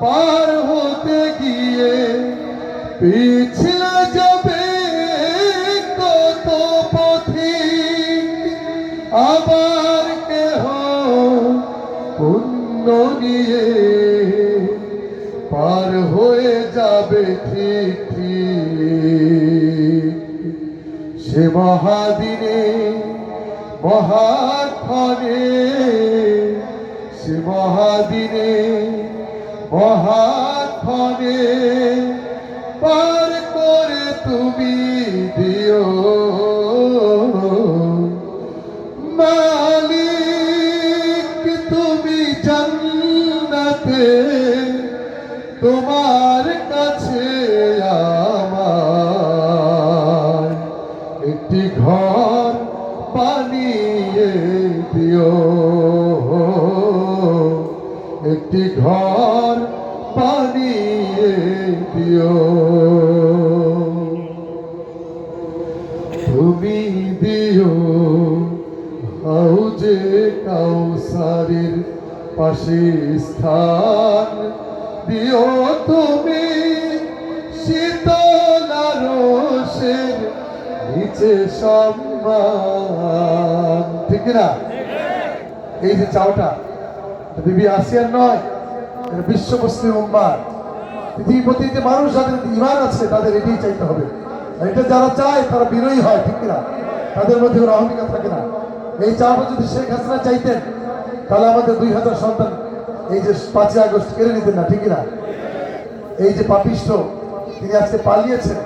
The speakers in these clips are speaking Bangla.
পার হতে গিয়ে পিছলে যাবে কত পথিক আবার কেহ পুণ্য নিয়ে পার হয়ে যাবে ঠিক। সে মহাদিনে, মহাক্ষণে, সে মহাদিনে মহাক্ষণে পার করে তুমি দিও। মালিক তুমি জান্নাতে তোমার একটি ঘর বানিয়ে দিও। তুমি দিও হাউজে কাউসারির পাশে স্থান। দিও তুমি শীতলারসের নিচে সম্মান। ঠিক না এই যে চাওটা। বিবি আসিয়ার নয় বিশ্ব মুসলিম উম্মার পৃথিবীর যে মানুষ যাদের ইমান আছে, তাদের এটাই চাইতে হবে। এটা যারা চায়, তারা বিনয়ী হয়, ঠিক না তাদের মধ্যে কোনো অহমিকা থাকে না। এই চাওয়াটা যদি শেখ হাসিনা চাইতেন, তাহলে আমাদের দুই হাজার সন্তান এই যে পাঁচই আগস্ট কেড়ে নিতেন না, ঠিক না এই যে পাপিষ্ট তিনি আজকে পালিয়েছেন।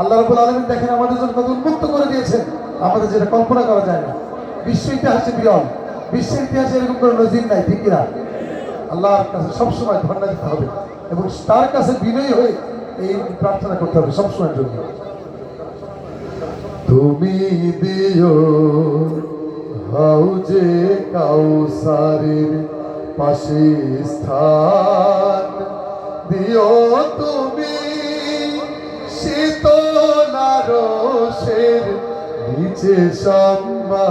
আল্লাহ রবুল আলমিন দেখেন আমাদের জন্য কত উন্মুক্ত করে দিয়েছেন। আমাদের যেটা কল্পনা করা যায় না। বিশ্ব ইতিহাসে বিরল। বিশ্বের ইতিহাসে এরকম কোনো নজির নাই, ঠিক না আল্লাহর কাছে সবসময় ধর্ণা দিতে হবে এবং তার কাছে বিনয়ী হয়ে এই প্রার্থনা করতে হবে সবসময়ের জন্য। তুমি দিও হাউজে কাউসারের পাশে স্থান। দিও তুমি শীতলারসের নিচে সম্মান।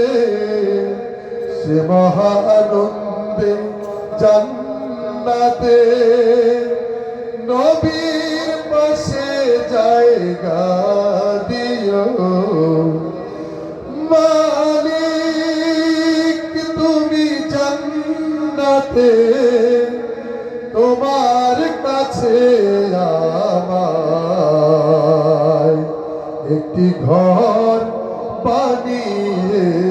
সে মহা আনন্দে জান্নাতে। নবীর পাশে জায়গা দিও। মালিক, তুমি জান্নাতে। তোমার কাছে আমায় একটি ঘর বানিয়ে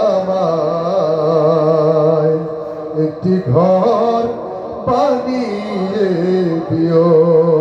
ঘর বানিয়ে দিও।